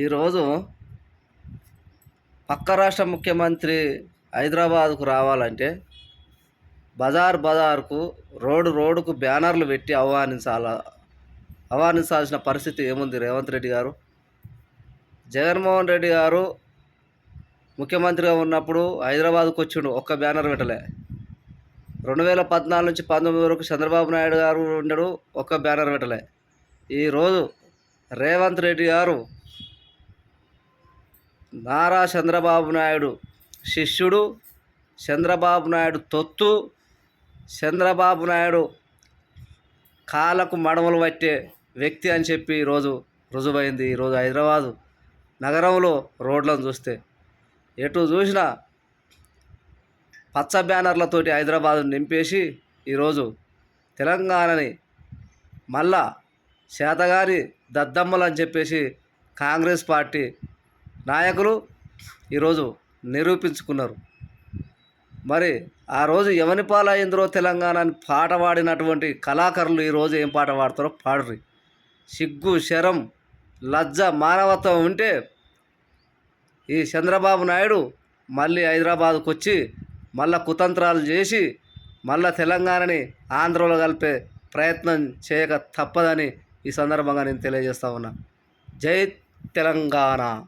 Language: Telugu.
ఈరోజు పక్క రాష్ట్ర ముఖ్యమంత్రి హైదరాబాద్కు రావాలంటే బజార్ బజార్కు రోడ్డు రోడ్డుకు బ్యానర్లు పెట్టి ఆహ్వానించాల ఆహ్వానించాల్సిన పరిస్థితి ఏముంది రేవంత్ రెడ్డి గారు? జగన్మోహన్ రెడ్డి గారు ముఖ్యమంత్రిగా ఉన్నప్పుడు హైదరాబాద్కు వచ్చిండు ఒక్క బ్యానర్ పెట్టలే. రెండు వేల పద్నాలుగు నుంచి పంతొమ్మిది వరకు చంద్రబాబు నాయుడు గారు ఉండడు ఒక్క బ్యానర్ పెట్టలే. ఈరోజు రేవంత్ రెడ్డి గారు నారా చంద్రబాబు నాయుడు శిష్యుడు చంద్రబాబు నాయుడు తొత్తు చంద్రబాబు నాయుడు కాళ్ళకు మడమలు పట్టే వ్యక్తి అని చెప్పి ఈరోజు రుజువైంది. ఈరోజు హైదరాబాదు నగరంలో రోడ్లను చూస్తే ఎటు చూసినా పచ్చ బ్యానర్లతోటి హైదరాబాద్ నింపేసి ఈరోజు తెలంగాణని మళ్ళా శాతగారి దద్దమ్మలు అని చెప్పేసి కాంగ్రెస్ పార్టీ నాయకులు ఈరోజు నిరూపించుకున్నారు. మరి ఆ రోజు ఎవని పాలైందిరో తెలంగాణ అని పాట పాడినటువంటి కళాకారులు ఈరోజు ఏం పాట పాడతారో పాడరు. సిగ్గు శరం లజ్జ మానవత్వం ఉంటే ఈ చంద్రబాబు నాయుడు మళ్ళీ హైదరాబాద్కు వచ్చి మళ్ళా కుతంత్రాలు చేసి మళ్ళా తెలంగాణని ఆంధ్రలో కలిపే ప్రయత్నం చేయక తప్పదని ఈ సందర్భంగా నేను తెలియజేస్తా ఉన్నా. జై తెలంగాణ.